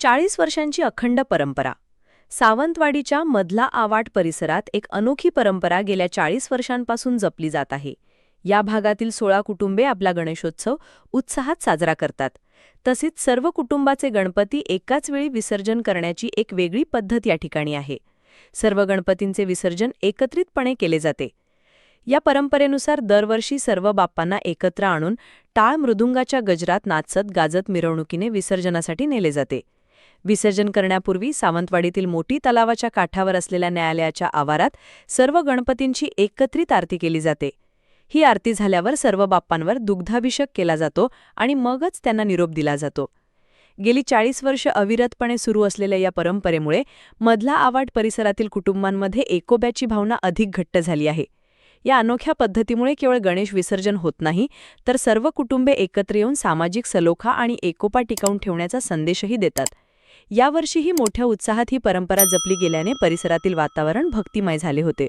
चाळीस वर्षांची अखंड परंपरा. सावंतवाडीच्या मधला आवाट परिसरात एक अनोखी परंपरा गेल्या चाळीस वर्षांपासून जपली जात आहे. या भागातील सोळा कुटुंबे आपला गणेशोत्सव उत्साहात साजरा करतात. तसेच सर्व कुटुंबाचे गणपती एकाच वेळी विसर्जन करण्याची एक वेगळी पद्धत या ठिकाणी आहे. सर्व गणपतींचे विसर्जन एकत्रितपणे केले जाते. या परंपरेनुसार दरवर्षी सर्व बाप्पांना एकत्र आणून टाळ मृदुंगाच्या गजरात नाचत गाजत मिरवणुकीने विसर्जनासाठी नेले जाते. विसर्जन करण्यापूर्वी सावंतवाडीतील मोठी तलावाच्या काठावर असलेल्या न्यायालयाच्या आवारात सर्व गणपतींची एकत्रित आरती केली जाते. ही आरती झाल्यावर सर्व बाप्पांवर दुग्धाभिषेक केला जातो आणि मगच त्यांना निरोप दिला जातो. गेली चाळीस वर्ष अविरतपणे सुरू असलेल्या या परंपरेमुळे मधला आवाट परिसरातील कुटुंबांमध्ये एकोब्याची भावना अधिक घट्ट झाली आहे. या अनोख्या पद्धतीमुळे केवळ गणेश विसर्जन होत नाही तर सर्व कुटुंबे एकत्र येऊन सामाजिक सलोखा आणि एकोपा टिकवून ठेवण्याचा संदेशही देतात. यावर्षीही मोठ्या उत्साहात ही परंपरा जपली गेल्याने परिसरातील वातावरण भक्तिमय झाले होते.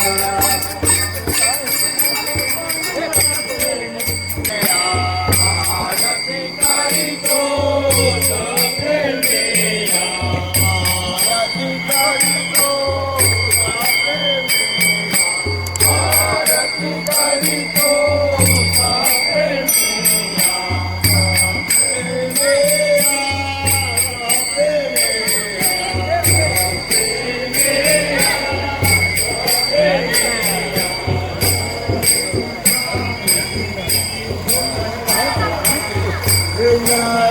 Good night.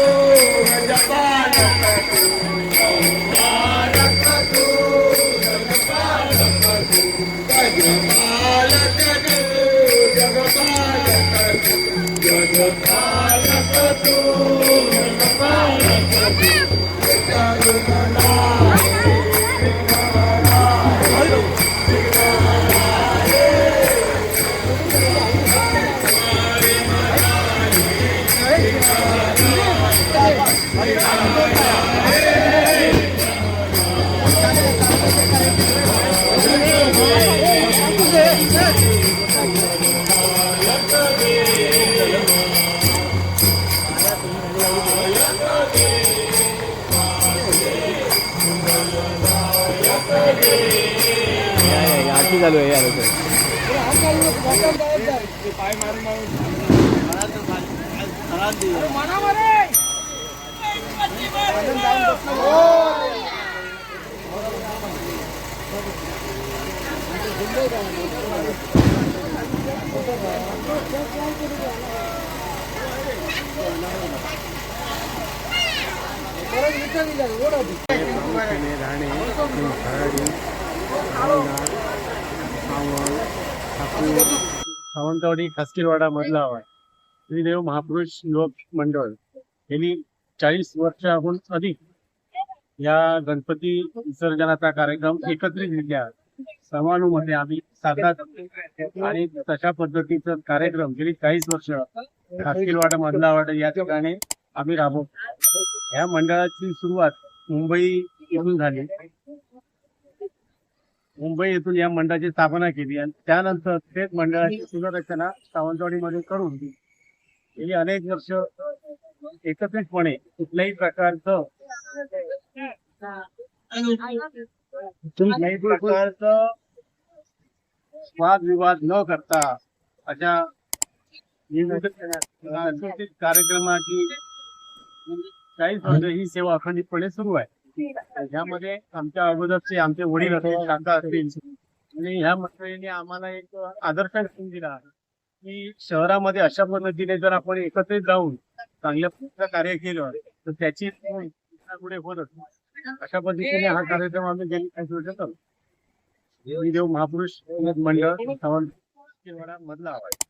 चालू आहे એસી ચાલુ હોય યાર રાણી ठाकूर सावंतवाडी खासकीरवाडा मधला आवाज. श्रीदेव महापुरुष युवक मंडळ. यांनी चाळीस वर्षाहून अधिक या गणपती विसर्जनाचा कार्यक्रम एकत्रित एकत्रितरित्या समानुमध्ये आम्ही साजरा करतो आणि तशा पद्धतीचा कार्यक्रम गेली चाळीस वर्ष खासकीरवाडा मधला वाडा या ठिकाणी आम्ही राबवतो. या मंडळाची सुरुवात मुंबई येथून झाली. मुंबई येथून या मंडळाची स्थापना केली आणि त्यानंतर तेच मंडळाची पुनर्रचना सावंतवाडीमध्ये करून गेली. अनेक वर्ष एकत्रितपणे कुठल्याही प्रकारचं कुठल्याही प्रकारचं वादविवाद न करता अशा सांस्कृतिक कार्यक्रमाची चाळीस वर्ष ही सेवा अखंडितपणे सुरू आहे. यामध्ये आमच्या अगोदरचे आमचे वडील असतील काका असतील. आणि ह्या मंडळीने आम्हाला एक आदर्श घेऊन दिला आहे. की शहरामध्ये अशा पद्धतीने जर आपण एकत्रित जाऊन चांगल्या प्रकारचं कार्य केलं तर त्याची पुढे होत असते. अशा पद्धतीने हा कार्यक्रम आम्ही गेली काही वर्ष करतो देव महापुरुष मंडळ सावंत मधला आवाज